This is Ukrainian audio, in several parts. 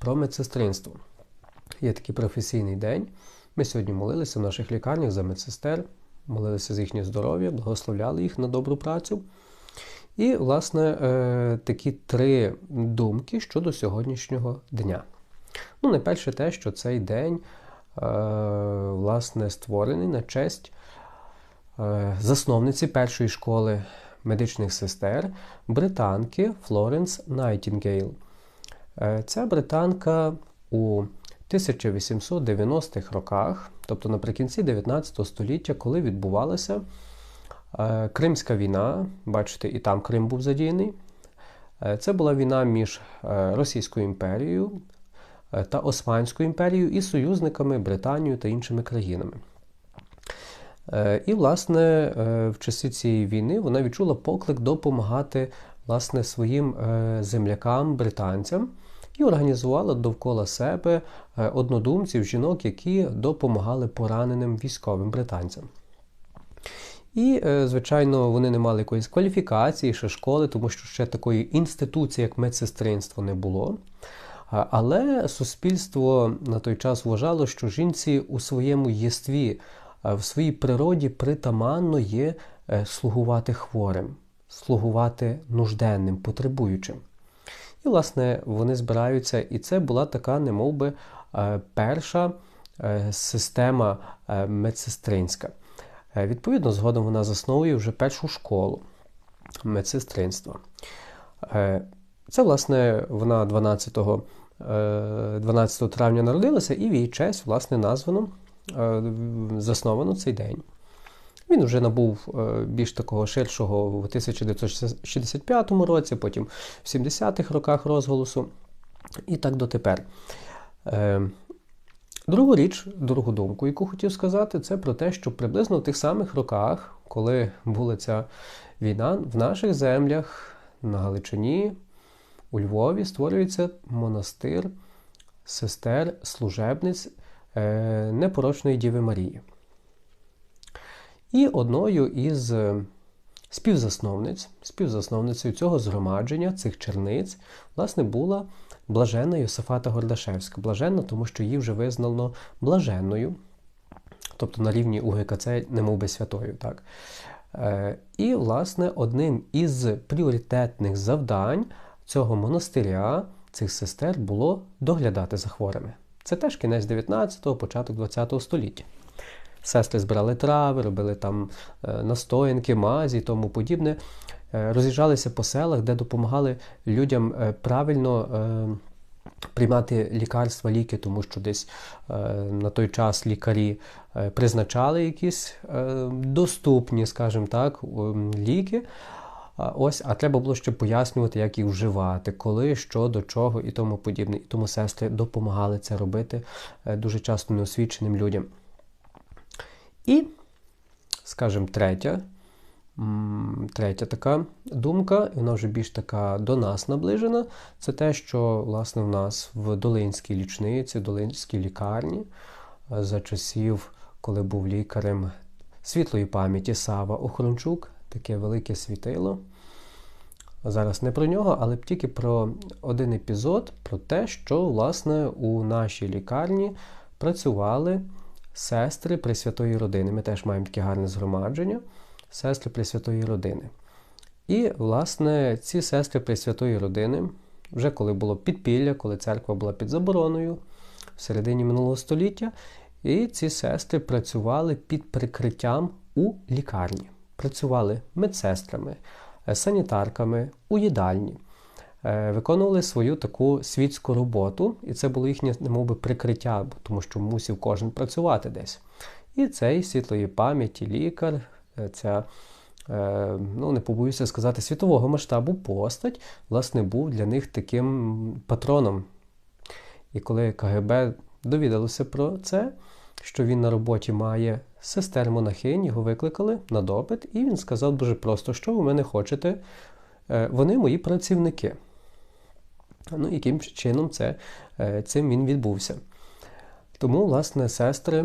про медсестринство. Є такий професійний день. Ми сьогодні молилися в наших лікарнях за медсестер, молилися за їхнє здоров'я, благословляли їх на добру працю. І, власне, е, такі три думки щодо сьогоднішнього дня. Ну, найперше те, що цей день е, власне, створений на честь е, засновниці першої школи медичних сестер, британки Флоренс Найтінгейл. Ця британка у 1890-х роках, тобто наприкінці 19 століття, коли відбувалася Е, Кримська війна, бачите, і там Крим був задіяний. Е, це була війна між е, Російською імперією та Османською імперією і союзниками Британією та іншими країнами. І, власне, в часи цієї війни вона відчула поклик допомагати власне, своїм землякам, британцям, і організувала довкола себе однодумців, жінок, які допомагали пораненим військовим британцям. І, е, звичайно, вони не мали якоїсь кваліфікації, ще школи, тому що ще такої інституції, як медсестринство, не було. Але суспільство на той час вважало, що жінці у своєму єстві, в своїй природі притаманно є е, слугувати хворим, слугувати нужденним, потребуючим. І, власне, вони збираються, і це була така, не би, е, перша система медсестринська. Е, відповідно, згодом вона засновує вже першу школу медсестринства. Е, це, власне, вона 12 12 е, травня народилася, і в її честь, власне, названо, засновано цей день. Він вже набув більш такого ширшого в 1965 році, потім в 70-х роках розголосу, і так дотепер. Другу річ, другу думку, яку хотів сказати, це про те, що приблизно в тих самих роках, коли була ця війна, в наших землях на Галичині, у Львові створюється монастир сестер, служебниць е, непорочної Діви Марії. І одною із співзасновниць, співзасновницею цього згромадження, цих черниць, власне, була блаженна Йосифата Гордашевська. Блаженна, тому що її вже визнано блаженною, тобто на рівні УГКЦ, немов би святою. Так? Е, і, власне, одним із пріоритетних завдань цього монастиря, цих сестер, було доглядати за хворими. Це теж кінець 19-го, початок 20-го століття. Сестри збирали трави, робили там е, настоянки, мазі і тому подібне. Е, роз'їжджалися по селах, де допомагали людям е, правильно приймати лікарства, ліки, тому що десь на той час лікарі призначали якісь доступні, скажімо так, ліки. Ось, а треба було ще пояснювати, як їх вживати, коли, що, до чого і тому подібне. І тому сестри допомагали це робити дуже часто неосвіченим людям. І, скажімо, третя третя така думка, вона вже більш така до нас наближена, це те, що власне в нас в Долинській лічниці, Долинській лікарні е, за часів, коли був лікарем світлої пам'яті Сава Охорончук, таке велике світило. Зараз не про нього, але тільки про один епізод, про те, що власне у нашій лікарні працювали сестри Пресвятої родини. Ми теж маємо таке гарне згромадження, сестри Пресвятої родини. І, власне, ці сестри Пресвятої родини, вже коли було підпілля, коли церква була під забороною в середині минулого століття, і ці сестри працювали під прикриттям у лікарні. Працювали медсестрами, е, санітарками у їдальні. Е, виконували свою таку світську роботу, і це було їхнє немовби прикриття, тому що мусив кожен працювати десь. І цей світлої пам'яті лікар, е, ця, е, ну не побоюся сказати, світового масштабу постать, власне, був для них таким патроном. І коли КГБ довідалося про це, що він на роботі має сестер монахинь, його викликали на допит, і він сказав дуже просто, що ви мене хочете. Вони мої працівники. Ну, яким чином це, е, цим він відбувся. Тому, власне, сестри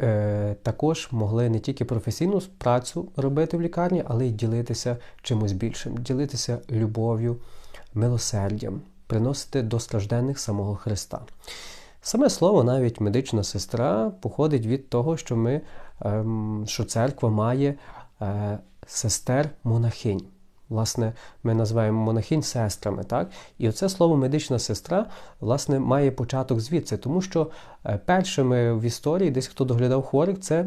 е, також могли не тільки професійну працю робити в лікарні, але й ділитися чимось більшим, ділитися любов'ю, милосердям. приносити до стражденних самого Христа. Саме слово, навіть медична сестра, походить від того, що ми, ем, що церква має е, сестер-монахинь. Власне, ми називаємо монахинь сестрами. так? І оце слово медична сестра власне, має початок звідси, тому що е, першими в історії, десь хто доглядав хворих, це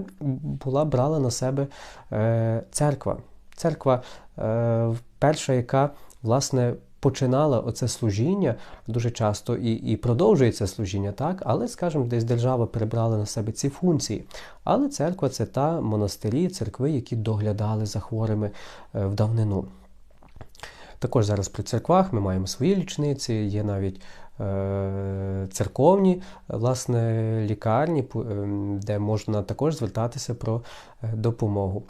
була брала на себе е, церква. Церква е, перша, яка власне починала оце служіння дуже часто і і продовжує це служіння, так, але, скажімо, десь держава перебрала на себе ці функції. Але церква це та монастирі, церкви, які доглядали за хворими в давнину. Також зараз при церквах ми маємо свої лічниці, є навіть е, церковні власне, лікарні, де можна також звертатися про допомогу.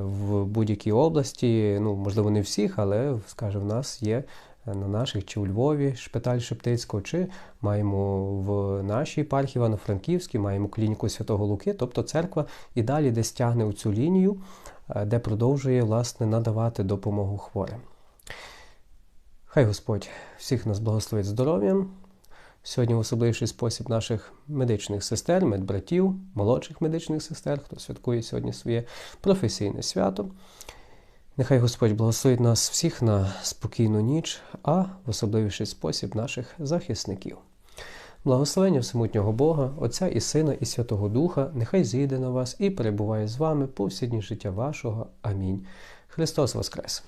В будь-якій області, ну, можливо, не всіх, але, скажімо, в нас є на наших чи у Львові шпиталь Шептицького, чи маємо в нашій єпархії Івано-Франківській, маємо клініку Святого Луки, тобто церква і далі десь тягне у цю лінію, де продовжує власне надавати допомогу хворим. Хай Господь всіх нас благословить здоров'ям. Сьогодні в особливіший спосіб наших медичних сестер, медбратів, молодших медичних сестер, хто святкує сьогодні своє професійне свято. Нехай Господь благословить нас всіх на спокійну ніч, а в особливіший спосіб наших захисників. Благословення всемутнього Бога, Отця і Сина, і Святого Духа, нехай зійде на вас і перебуває з вами по всі дні життя вашого. Амінь. Христос Воскрес!